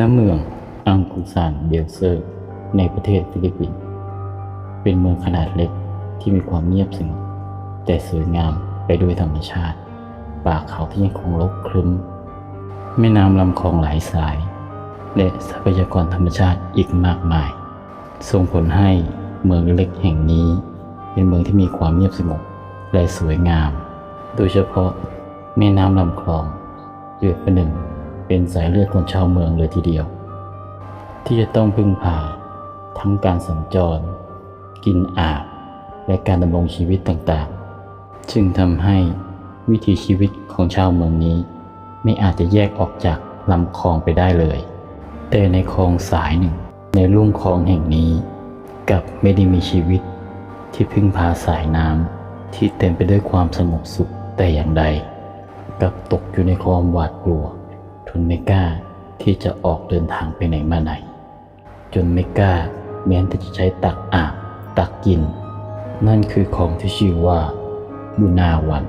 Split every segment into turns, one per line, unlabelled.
ณเมืองอังกุซานเบลเซอร์ ในประเทศฟิลิปปินส์เป็นเมืองขนาดเล็กที่มีความเงียบสงบแต่สวยงามไปด้วยธรรมชาติ ป่าเขาที่ยังคงรกครึ้ม แม่น้ำลำคลองหลายสาย และทรัพยากรธรรมชาติอีกมากมาย ส่งผลให้เมืองเล็กแห่งนี้ เป็นเมืองที่มีความเงียบสงบและสวยงาม โดยเฉพาะแม่น้ำลำคลองเลือดประหนึ่ง เป็นสายเลือดของชาวเมืองเลยทีเดียว ที่จะต้องพึ่งพาทั้งการสัญจร กินอาบและการดำรงชีวิตต่างๆจึงทำให้วิถีชีวิตของชาวเมืองนี้ ไม่อาจจะแยกออกจากลำคลองไปได้เลย แต่ในคลองสายหนึ่ง ในลุ่มคลองแห่งนี้กับไม่ได้มีชีวิต ที่พึ่งพาสายน้ำที่เต็มไปด้วยความสงบสุขแต่อย่างใดกับตกอยู่ในความหวาดกลัว ทนไม่กล้าที่จะออกเดินทางไปไหนมาไหน จนไม่กล้าแม้แต่จะใช้ตักอาบตักกิน นั่นคือของที่ชื่อว่าบุนาวัน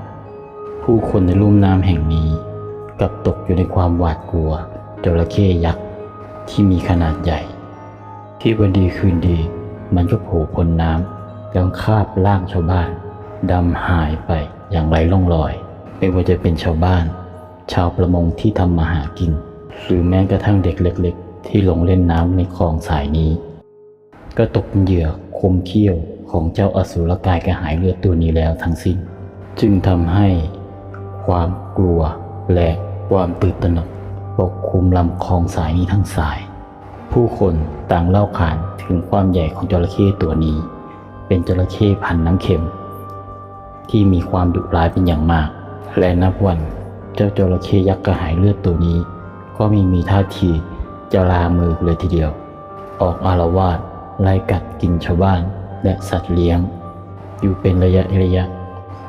ผู้คนในลุ่มน้ำแห่งนี้กลับตกอยู่ในความหวาดกลัวจระเข้ยักษ์ที่มีขนาดใหญ่ ที่วันดีคืนดี มันก็โผล่พ้นน้ำแล้วคาบร่างชาวบ้านดำหายไปอย่างไรล่องรอย ไม่ว่าจะเป็นชาวบ้าน ชาวประมงที่ทำมาหากิน หรือแม้กระทั่งเด็กเล็ก ๆ ที่หลงเล่นน้ำในคลองสายนี้ ก็ตกเป็นเหยื่อคมเขี้ยวของเจ้าอสูรกายกระหายเลือดตัวนี้แล้วทั้งสิ้น จึงทำให้ ความกลัวและความตื่นตระหนกปกคลุมลำคลองสายนี้ทั้งสาย ผู้คนต่างเล่าขานถึงความใหญ่ของจระเข้ตัวนี้ เป็นจระเข้พันน้ำเค็ม ที่มีความดุร้ายเป็นอย่างมาก และนับวัน เจ้าจระเข้ยักษ์กระหายเลือดตัวนี้ ก็ไม่มีท่าทีจะลามือเลยทีเดียว ออกอารวาสไล่กัดกินชาวบ้านและสัตว์เลี้ยง อยู่เป็นระยะระยะ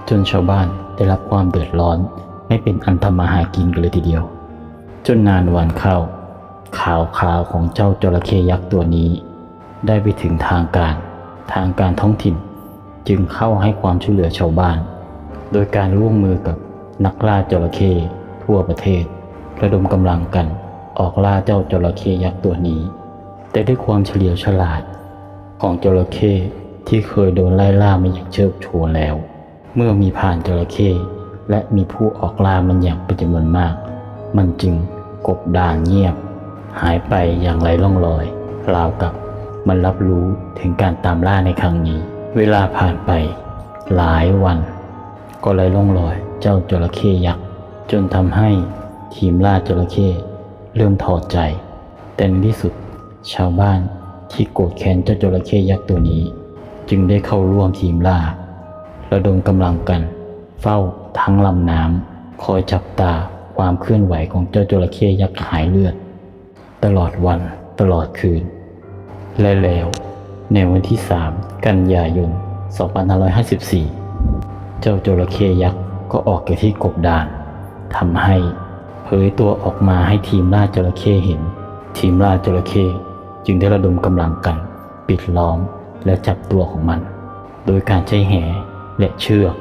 จนชาวบ้านได้รับความเดือดร้อนไม่เป็นอันทำมาหากินกันเลยทีเดียว จนนานวันเข้า ข่าวข่าวของเจ้าจระเข้ยักษ์ตัวนี้ ได้ไปถึงทางการ ทางการท้องถิ่นจึงเข้าให้ความช่วยเหลือชาวบ้าน โดยการร่วมมือกับ นักล่าจระเข้ทั่วประเทศ ระดมกำลังกันออกล่าเจ้าจระเข้ยักษ์ตัวนี้ แต่ด้วยความเฉลียวฉลาด ของจระเข้ที่เคยโดนไล่ล่ามาอย่างเชิดชูแล้ว เมื่อมีผ่านจระเข้และมีผู้ออกล่ามันอย่างเป็นจำนวนมาก มันจึงกบดานเงียบ หายไปอย่างไรล่องรอยราวกับมันรับรู้ถึงการตามล่าในครั้งนี้ เวลาผ่านไป หลายวัน ก็ไร้ล่องรอย เจ้าจระเข้ยักษ์จนทำให้ทีมล่าจระเข้เริ่มถอดใจ แต่ในที่สุดชาวบ้านที่โกรธแค้นเจ้าจระเข้ยักษ์ตัวนี้ จึงได้เข้าร่วมทีมล่า ระดมกำลังกัน เฝ้าทั้งลำน้ำคอยจับตาความเคลื่อนไหวของเจ้าจระเข้ยักษ์หายเลือด ตลอดวันตลอดคืน และแล้วในวันที่ 3 กันยายน 2554 เจ้าจระเข้ยักษ์ ก็ออกจากที่กบดานทำให้เผยตัวออกมาให้ทีมล่าจระเข้เห็น ทีมล่าจระเข้จึงได้ระดมกำลังกัน ปิดล้อมและจับตัวของมัน โดยการใช้แหและเชือก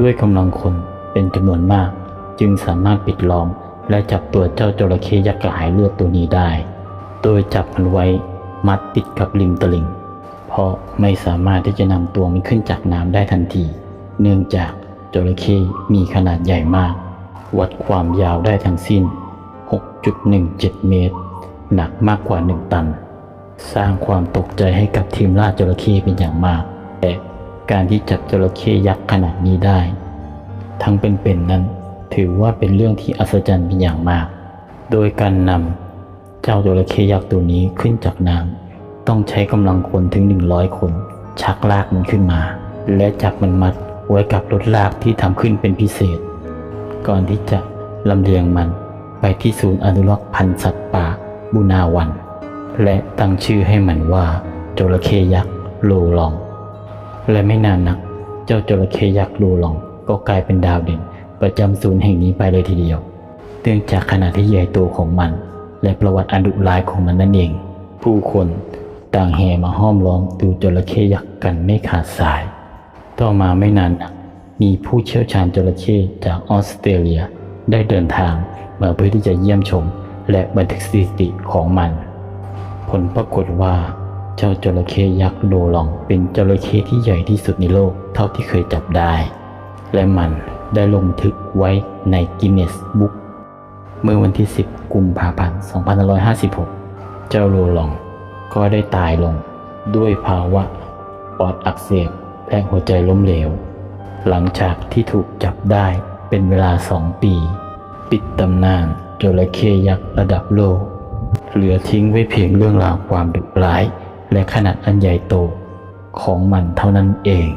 ด้วยกำลังคนเป็นจำนวนมาก จึงสามารถปิดล้อมและจับตัวเจ้าจระเข้ยักษ์กระหายเลือดตัวนี้ได้ โดยจับมันไว้มัดติดกับริมตลิ่ง เพราะไม่สามารถที่จะนำตัวมันขึ้นจากน้ำได้ทันที เนื่องจาก จระเข้มีขนาดใหญ่มาก วัดความยาวได้ทั้งสิ้น 6.17 เมตร หนักมากกว่า 1 ตัน สร้างความตกใจให้กับทีมล่าจระเข้เป็นอย่างมาก แต่การที่จับจระเข้ยักษ์ขนาดนี้ได้ ทั้งเป็นๆนั้นถือว่าเป็นเรื่องที่อัศจรรย์เป็นอย่างมาก โดยการนำเจ้าจระเข้ยักษ์ตัวนี้ขึ้นจากน้ำต้องใช้กำลังคนถึง 100 คน ชักลากมันขึ้นมา และจับมันมัด ไว้กับรถลากที่ทำขึ้นเป็นพิเศษ ก่อนที่จะลำเลียงมันไปที่ศูนย์อนุรักษ์พันธุ์สัตว์ป่าบุนาวัน และตั้งชื่อให้มันว่าจระเข้ยักษ์โลลอง และไม่นานนัก เจ้าจระเข้ยักษ์โลลอง ก็กลายเป็นดาวเด่นประจำศูนย์แห่งนี้ไปเลยทีเดียวเนื่องจากขนาดที่ใหญ่โตของมัน และประวัติอันดุร้ายของมันนั่นเอง ผู้คนต่างแห่มาห้อมล้อมดูจระเข้ยักษ์กันไม่ขาดสาย ต่อมาไม่นานนักมีผู้เชี่ยวชาญจระเข้จากออสเตรเลีย ได้เดินทางมาเพื่อที่จะเยี่ยมชม และบันทึกสถิติของมัน ผลปรากฏว่า เจ้าจระเข้ยักษ์โดลองเป็นจระเข้ที่ใหญ่ที่สุดในโลกเท่าที่เคยจับได้ และมันได้ลงบันทึกไว้ในกินเนสบุ๊กเมื่อวันที่ 10 กุมภาพันธ์ 2556 เจ้าโลลองก็ได้ตายลงด้วยภาวะปอดอักเสบ และหัวใจล้มเหลว หลังจากที่ถูกจับได้เป็นเวลาสองปี ปิดตำนานจระเข้ยักษ์ระดับโลก เหลือทิ้งไว้เพียงเรื่องราวความดุร้าย และขนาดอันใหญ่โตของมันเท่านั้นเอง